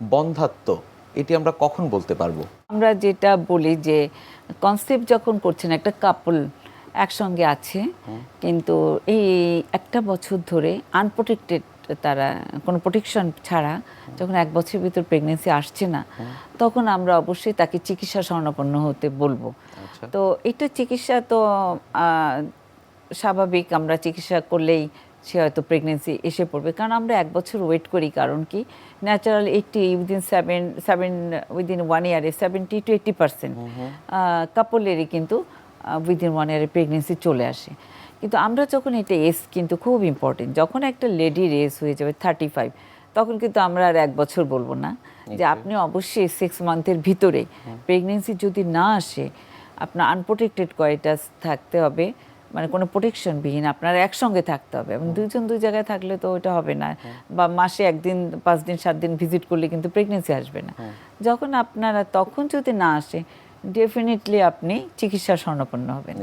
বন্ধাত্ম এটি আমরা কখন বলতে পারব? আমরা যেটা বলি যে কনসেপ্ট যখন করছেন একটা কাপল একসঙ্গে আছে কিন্তু এই একটা বছর ধরে আনপ্রোটেক্টেড তারা কোনো প্রোটেকশন ছাড়া যখন এক বছরের ভিতর প্রেগনেন্সি আসছে না তখন আমরা অবশ্যই তাকে চিকিৎসা স্বর্ণাপন্ন হতে বলব। আচ্ছা। তো এটা চিকিৎসা তো স্বাভাবিক আমরা চিকিৎসা করলেই সে হয়তো প্রেগনেন্সি এসে পড়বে। কারণ আমরা এক বছর ওয়েট করি কারণ কি? Natural eighty within seven seven within one ইয়ারে সেভেন্টি টু এইটটি পার্সেন্ট কাপলেরই কিন্তু উইদিন ওয়ান ইয়ারে প্রেগনেন্সি চলে আসে। কিন্তু আমরা যখন এটা এস কিন্তু খুব ইম্পর্টেন্ট যখন একটা লেডি রেস হয়ে যাবে থার্টি ফাইভ তখন কিন্তু আমরা আর এক বছর বলব না। যে আপনি অবশ্যই সিক্স মান্থের ভিতরে প্রেগনেন্সি যদি না আসে আপনার আনপ্রোটেক্টেড কয়টাস থাকতে হবে। মানে কোনো প্রোটেকশন বিহীন আপনার একসঙ্গে থাকতে হবে এবং দুইজন দুই জায়গায় থাকলে তো ওইটা হবে না। বা মাসে একদিন পাঁচ দিন সাত দিন ভিজিট করলে কিন্তু প্রেগনেন্সি আসবে না। যখন আপনারা তখন যদি না আসে ডেফিনেটলি আপনি চিকিৎসা স্বর্ণপন্ন হবেন।